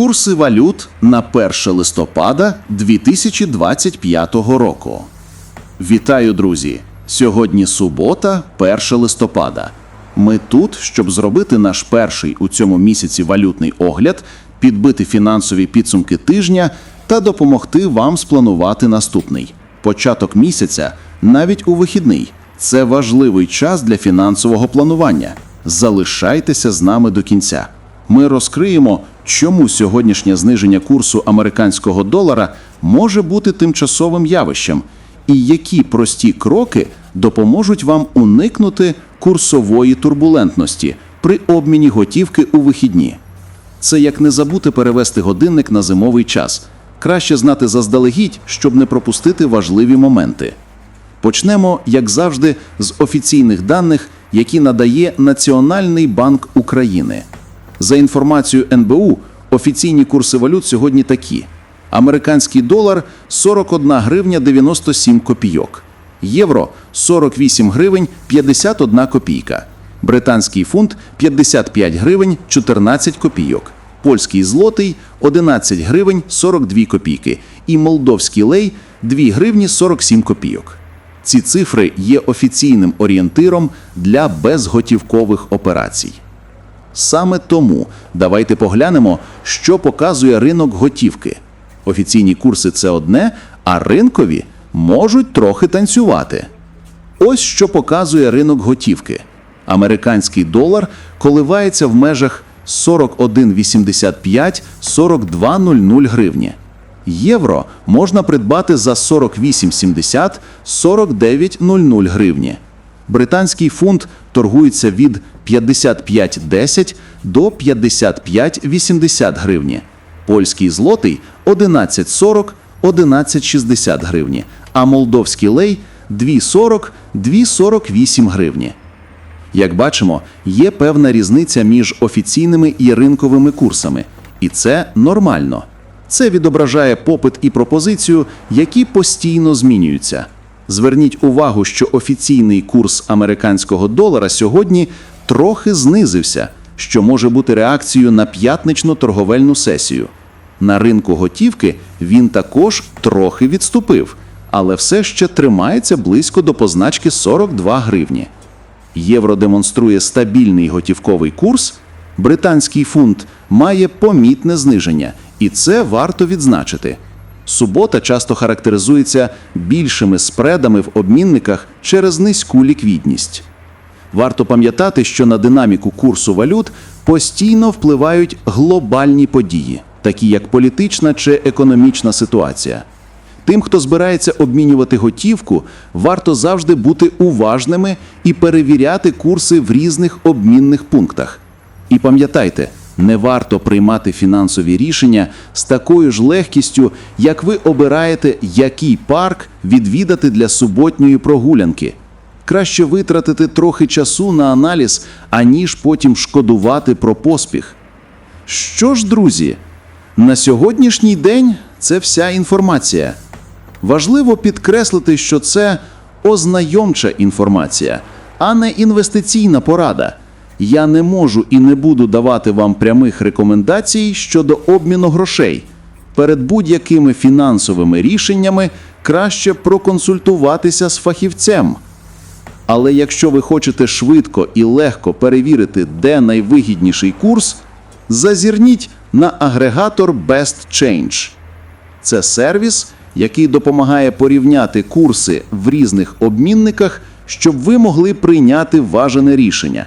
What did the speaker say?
Курси валют на 1 листопада 2025 року. Вітаю, друзі! Сьогодні субота, 1 листопада. Ми тут, щоб зробити наш перший у цьому місяці валютний огляд, підбити фінансові підсумки тижня та допомогти вам спланувати наступний. Початок місяця, навіть у вихідний. Це важливий час для фінансового планування. Залишайтеся з нами до кінця. Ми розкриємо, чому сьогоднішнє зниження курсу американського долара може бути тимчасовим явищем, і які прості кроки допоможуть вам уникнути курсової турбулентності при обміні готівки у вихідні. Це як не забути перевести годинник на зимовий час. Краще знати заздалегідь, щоб не пропустити важливі моменти. Почнемо, як завжди, з офіційних даних, які надає Національний банк України. За інформацією НБУ, офіційні курси валют сьогодні такі: американський долар 41 гривня 97 копійок, євро 48 гривень 51 копійка, британський фунт 55 гривень 14 копійок, польський злотий 11 гривень 42 копійки. І молдовський лей 2 гривні 47 копійок. Ці цифри є офіційним орієнтиром для безготівкових операцій. Саме тому давайте поглянемо, що показує ринок готівки. Офіційні курси це одне, а ринкові можуть трохи танцювати. Ось що показує ринок готівки. Американський долар коливається в межах 41,85-42,00 гривні. Євро можна придбати за 48,70 49,00 гривні. Британський фунт торгується від 55,10 до 55,80 гривні. Польський злотий 11,40 11,60 гривні, а молдовський лей 2,40 2,48 гривні. Як бачимо, є певна різниця між офіційними і ринковими курсами, і це нормально. Це відображає попит і пропозицію, які постійно змінюються. Зверніть увагу, що офіційний курс американського долара сьогодні трохи знизився, що може бути реакцією на п'ятничну торговельну сесію. На ринку готівки він також трохи відступив, але все ще тримається близько до позначки 42 гривні. Євро демонструє стабільний готівковий курс, британський фунт має помітне зниження, і це варто відзначити. Субота часто характеризується більшими спредами в обмінниках через низьку ліквідність. Варто пам'ятати, що на динаміку курсу валют постійно впливають глобальні події, такі як політична чи економічна ситуація. Тим, хто збирається обмінювати готівку, варто завжди бути уважними і перевіряти курси в різних обмінних пунктах. І пам'ятайте, не варто приймати фінансові рішення з такою ж легкістю, як ви обираєте, який парк відвідати для суботньої прогулянки. Краще витратити трохи часу на аналіз, аніж потім шкодувати про поспіх. Що ж, друзі, на сьогоднішній день це вся інформація. Важливо підкреслити, що це ознайомча інформація, а не інвестиційна порада. Я не можу і не буду давати вам прямих рекомендацій щодо обміну грошей. Перед будь-якими фінансовими рішеннями краще проконсультуватися з фахівцем. Але якщо ви хочете швидко і легко перевірити, де найвигідніший курс, зазірніть на агрегатор Best Change. Це сервіс, який допомагає порівняти курси в різних обмінниках, щоб ви могли прийняти важене рішення.